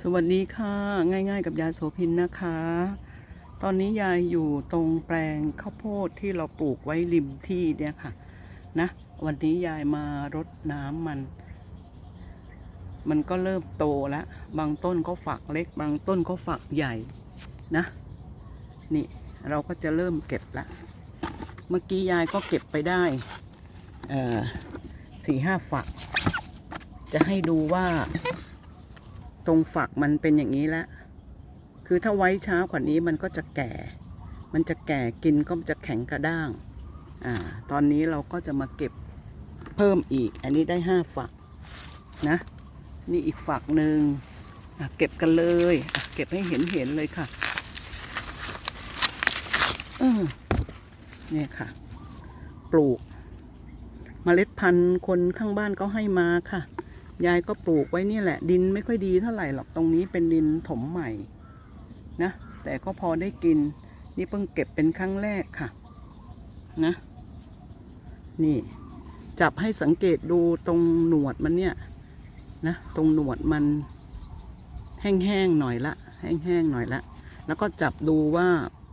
สวัสดีค่ะ ง่าย ๆ กับยายโสพินนะคะ ตอนนี้ยายอยู่ตรงแปลงข้าวโพดที่เราปลูกไว้ริมที่เนี่ยค่ะ นะ วันนี้ยายมารดน้ำมัน มันก็เริ่มโตแล้ว บางต้นก็ฝักเล็ก บางต้นก็ฝักใหญ่นะ นี่เราก็จะเริ่มเก็บละเมื่อกี้ยายก็เก็บไปได้สี่ห้าฝัก จะให้ดูว่า ตรงฝักมันเป็นอย่างนี้แล้วคือถ้าไว้ช้ากว่านี้มันก็จะแก่ มันจะแก่กินก็จะแข็งกระด้าง อ่า ตอนนี้เราก็จะมาเก็บเพิ่มอีก อันนี้ได้ห้าฝักนะ นี่อีกฝักหนึ่งเก็บกันเลย เก็บให้เห็นเห็นเลยค่ะเออเนี่ยค่ะ ปลูกเมล็ดพันธุ์คนข้างบ้านเขาให้มาค่ะ ยายก็ปลูกไว้นี่แหละ ดินไม่ค่อยดีเท่าไหร่หรอกตรงนี้เป็นดินถมใหม่นะแต่ก็พอได้กิน นี่เพิ่งเก็บเป็นครั้งแรกค่ะ นะ นี่ จับให้สังเกตดูตรงหนวดมันเนี่ยนะตรงหนวดมันแห้งๆหน่อยละ แห้งๆหน่อยละ แล้วก็จับดูว่า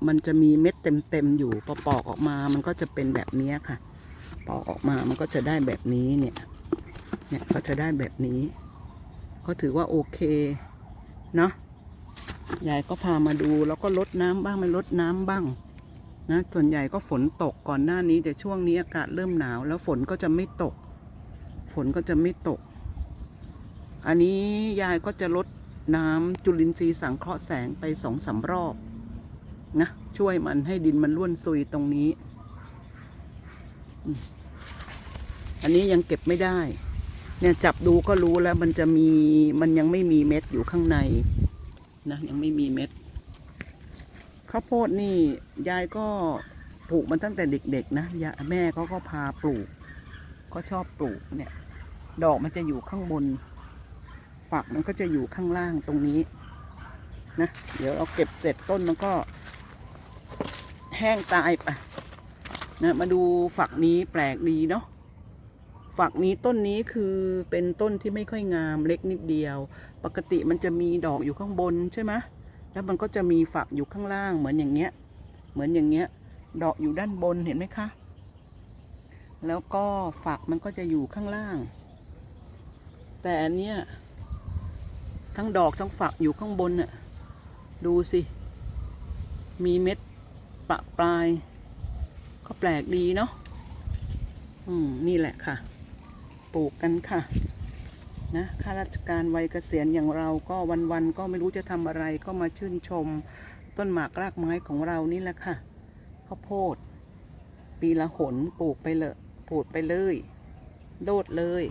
มันจะมีเม็ดเต็มๆอยู่พอปอกออกมามันก็จะเป็นแบบนี้ค่ะ ปอกออกมามันก็จะได้แบบนี้เนี่ย เนี่ยก็จะได้แบบนี้ ก็ถือว่าโอเค เนาะยายก็พามาดูแล้วก็ลดน้ำบ้างไม่ลดน้ำบ้างนะส่วนใหญ่ก็ฝนตกก่อนหน้านี้ แต่ช่วงนี้อากาศเริ่มหนาว แล้วฝนก็จะไม่ตก ฝนก็จะไม่ตก อันนี้ยายก็จะลดน้ำจุลินทรีย์สังเคราะห์แสงไปสองสามรอบนะช่วยมันให้ดินมันร่วนซุยตรงนี้ อันนี้ยังเก็บไม่ได้ เนี่ยจับดูก็รู้แล้วมันจะมีมันยังไม่มีเม็ดอยู่ข้างในนะยังไม่มีเม็ดข้าวโพดนี่ยายก็ปลูกมันตั้งแต่เด็กๆนะยาแม่เขาก็พาปลูก ก็ชอบปลูกเนี่ย ดอกมันจะอยู่ข้างบน ฝักมันก็จะอยู่ข้างล่างตรงนี้นะเดี๋ยวเราเก็บเสร็จต้นมันก็ แห้งตายไปนะมาดูฝักนี้แปลกดีเนาะ ฝักนี้ต้นนี้คือเป็นต้นที่ไม่ค่อยงามเล็กนิดเดียว ปกติมันจะมีดอกอยู่ข้างบนใช่ไหมแล้วมันก็จะมีฝักอยู่ข้างล่างเหมือนอย่างเงี้ย เหมือนอย่างเงี้ย ดอกอยู่ด้านบนเห็นไหมคะ แล้วก็ฝักมันก็จะอยู่ข้างล่าง แต่อันเนี้ยทั้งดอกทั้งฝักอยู่ข้างบนน่ะ ดูสิ มีเม็ดประปลาย ก็แปลกดีเนาะ อืม นี่แหละค่ะ ปลูกกันค่ะนะข้าราชการวัยเกษียณอย่างเราก็วันๆก็ไม่รู้จะทำอะไรก็มาชื่นชมต้นหมากรากไม้ของเรานี่แหละค่ะข้าวโพด ปีละหนปลูกไปเลยปลูกไปเลยโดดเลย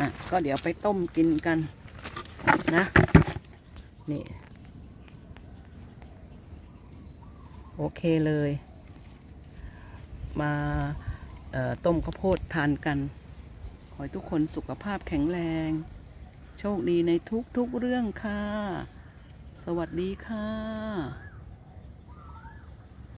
อะก็เดี๋ยวไปต้มกินกันนะนี่โอเคเลย มาต้มข้าวโพดทานกัน ขอให้ทุกคนสุขภาพแข็งแรง โชคดีในทุกๆเรื่องค่ะ สวัสดีค่ะ